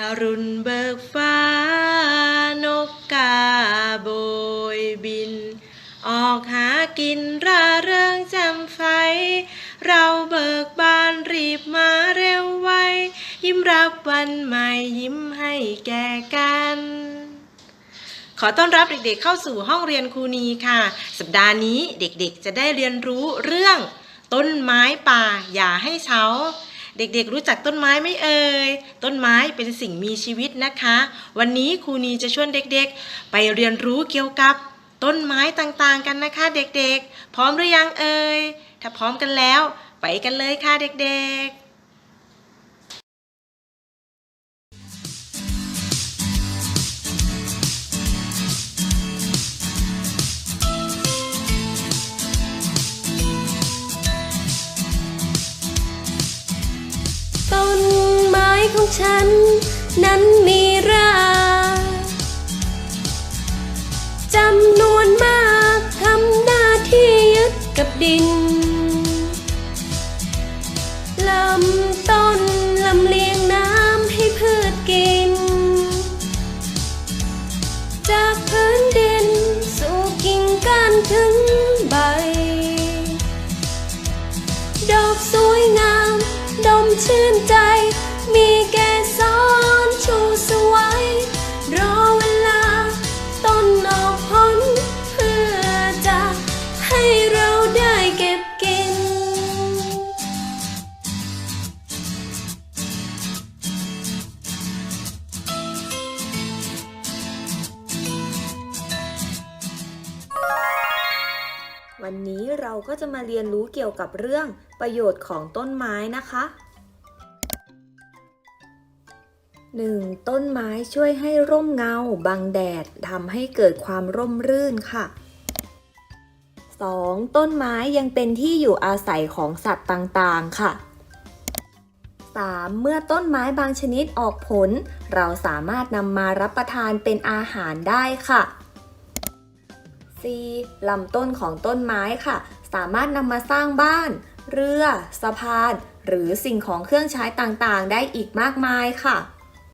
อรุณเบิกฟ้านกกาโบยบิน ออกหากินราเริงแจ่มไฟ เราเบิกบานรีบมาเร็วไว ยิ้มรับวันใหม่ยิ้มให้แก่กันขอต้อนรับเด็กๆเข้าสู่ห้องเรียนครูนีค่ะ สัปดาห์นี้เด็กๆจะได้เรียนรู้เรื่อง ต้นไม้ป่าอย่าให้เฉา เด็กๆรู้จักต้นไม้ไม่เอ่ย ต้นไม้เป็นสิ่งมีชีวิตนะคะ วันนี้ครูนีจะชวนเด็กๆ ไปเรียนรู้เกี่ยวกับต้นไม้ต่างๆกันนะคะ เด็กๆ พร้อมหรือยังเอ่ย ถ้าพร้อมกันแล้ว ไปกันเลยค่ะเด็กๆ ของฉัน นั้นมีรา จำนวนมากทำหน้าที่ยึดกับดิน ลำต้นลำเลียงน้ำให้พืชกิน วันนี้เราก็จะมาเรียนรู้เกี่ยวกับเรื่องประโยชน์ของต้นไม้นะคะ 1. ต้นไม้ช่วยให้ร่มเงา บังแดดทำให้เกิดความร่มรื่นค่ะ 2. ต้นไม้ยังเป็นที่อยู่อาศัยของสัตว์ต่างๆค่ะ 3. เมื่อต้นไม้บางชนิดออกผล เราสามารถนำมารับประทานเป็นอาหารได้ค่ะ C ลำต้นของต้นไม้ค่ะ สามารถนำมาสร้างบ้าน เรือ สะพาน หรือสิ่งของเครื่องใช้ต่างๆ ได้อีกมากมายค่ะ